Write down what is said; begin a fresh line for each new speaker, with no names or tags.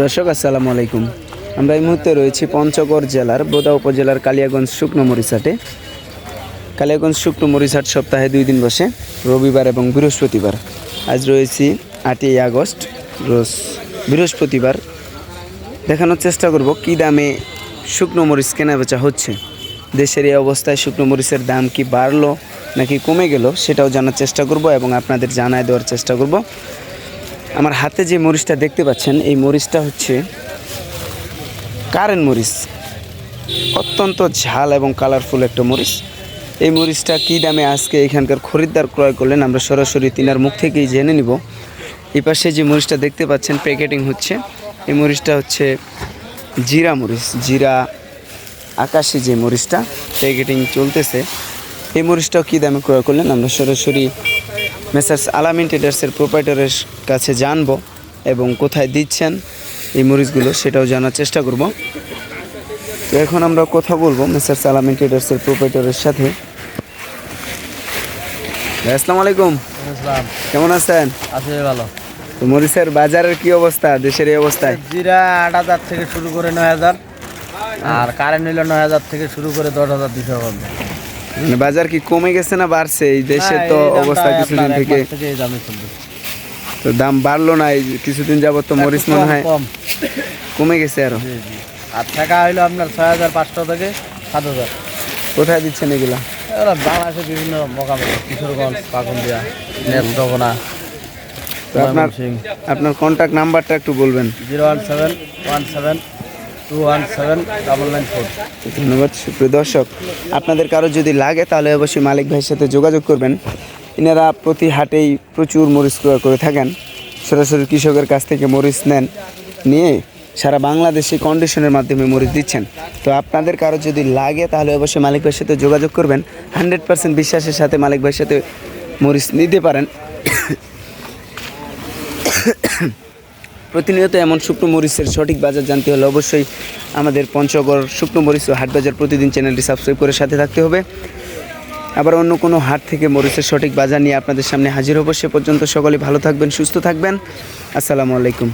দর্শক, আসসালামু আলাইকুম। আমরা এই মুহূর্তে রয়েছি পঞ্চগড় জেলার বোদা উপজেলার কালিয়াগঞ্জ শুকনো মরিচাটে কালিয়াগঞ্জ শুকনো মরিচাট সপ্তাহে দুই দিন বসে, রবিবার এবং বৃহস্পতিবার। আজ রয়েছি আটই আগস্ট, রোজ বৃহস্পতিবার। দেখানোর চেষ্টা করব কী দামে শুকনো মরিচ কেনা বেচা হচ্ছে। দেশের এই অবস্থায় শুকনো মরিচের দাম কি বাড়লো নাকি কমে গেল সেটাও জানার চেষ্টা করব এবং আপনাদের জানায় দেওয়ার চেষ্টা করব। আমার হাতে যে মরিচটা দেখতে পাচ্ছেন, এই মরিচটা হচ্ছে কারেন্ট মরিচ। অত্যন্ত ঝাল এবং কালারফুল একটা মরিচ। এই মরিচটা কী দামে আজকে এখানকার খরিদ্দার ক্রয় করলেন, আমরা সরাসরি তিনার মুখ থেকেই জেনে নিব। এই পাশে যে মরিচটা দেখতে পাচ্ছেন প্যাকেটিং হচ্ছে। এই মরিচটা হচ্ছে জিরা মরিচ। জিরা আকাশি যে মরিচটা প্যাকেটিং চলতেছে। এই মরিচটাও কী দামে ক্রয় করলেন, আমরা সরাসরি মেসার্স আলামিন ট্রেডার্সের প্রোপাইটারের কাছে জানব এবং কোথায় দিচ্ছেন এই মরিচগুলো সেটাও জানার চেষ্টা করব। তো এখন আমরা কথা বলব মেসার্স আলামিন ট্রেডার্সের প্রোপাইটারের সাথে। আসসালামু আলাইকুম। কেমন আছেন?
আছে ভালো।
তো মরিচের বাজারের কি অবস্থা দেশের এই অবস্থায়
জিরা আট হাজার থেকে শুরু করে নয় হাজার আর কারেন্ট নিল নয় হাজার থেকে শুরু করে দশ হাজার দুশো
বাজার কি কমে গেছে না বাড়ছে? এই দেশের তো অবস্থা কিছুদিন থেকে তো দাম বাড়লো না এই কিছুদিন যাবত তো মরিচ মনে
কম,
হয়
কম।
গেছে
আরও। আর টাকা হইল আপনার ছয় হাজার পাঁচশো থেকে সাত হাজার।
কোথায় দিচ্ছেন এগুলা?
বাংলাদেশের বিভিন্ন মোকাবিলা কিশোরগঞ্জ পাকুন্দিয়া নেত্রকোনা
আপনার আপনার কন্ট্যাক্ট নাম্বারটা একটু বলবেন।
Zero one seven one seven
ধন্যবাদ, সুপ্রিয় দর্শক। আপনাদের কারও যদি লাগে, তাহলে অবশ্যই মালিক ভাইয়ের সাথে যোগাযোগ করবেন। এনারা প্রতি হাটেই প্রচুর মরিচ ক্রয় করে থাকেন। সরাসরি কৃষকের কাছ থেকে মরিচ নেন, নিয়ে সারা বাংলাদেশে কন্ডিশনের মাধ্যমে মরিচ দিচ্ছেন। তো আপনাদের কারও যদি লাগে, তাহলে অবশ্যই মালিক ভাইয়ের সাথে যোগাযোগ করবেন। হান্ড্রেড পার্সেন্ট বিশ্বাসের সাথে মালিক ভাইয়ের সাথে মরিচ নিতে পারেন। প্রতিনিয়ত এমন শুকনো মরিচের সঠিক বাজার জানতে হলে অবশ্যই আমাদের পঞ্চগড় শুকনো মরিচ ও হাট বাজার প্রতিদিন চ্যানেলটি সাবস্ক্রাইব করে সাথে থাকতে হবে। আবার অন্য কোনো হাট থেকে মরিচের সঠিক বাজার নিয়ে আপনাদের সামনে হাজির হব। সে পর্যন্ত সকলে ভালো থাকবেন, সুস্থ থাকবেন। আসসালামু আলাইকুম।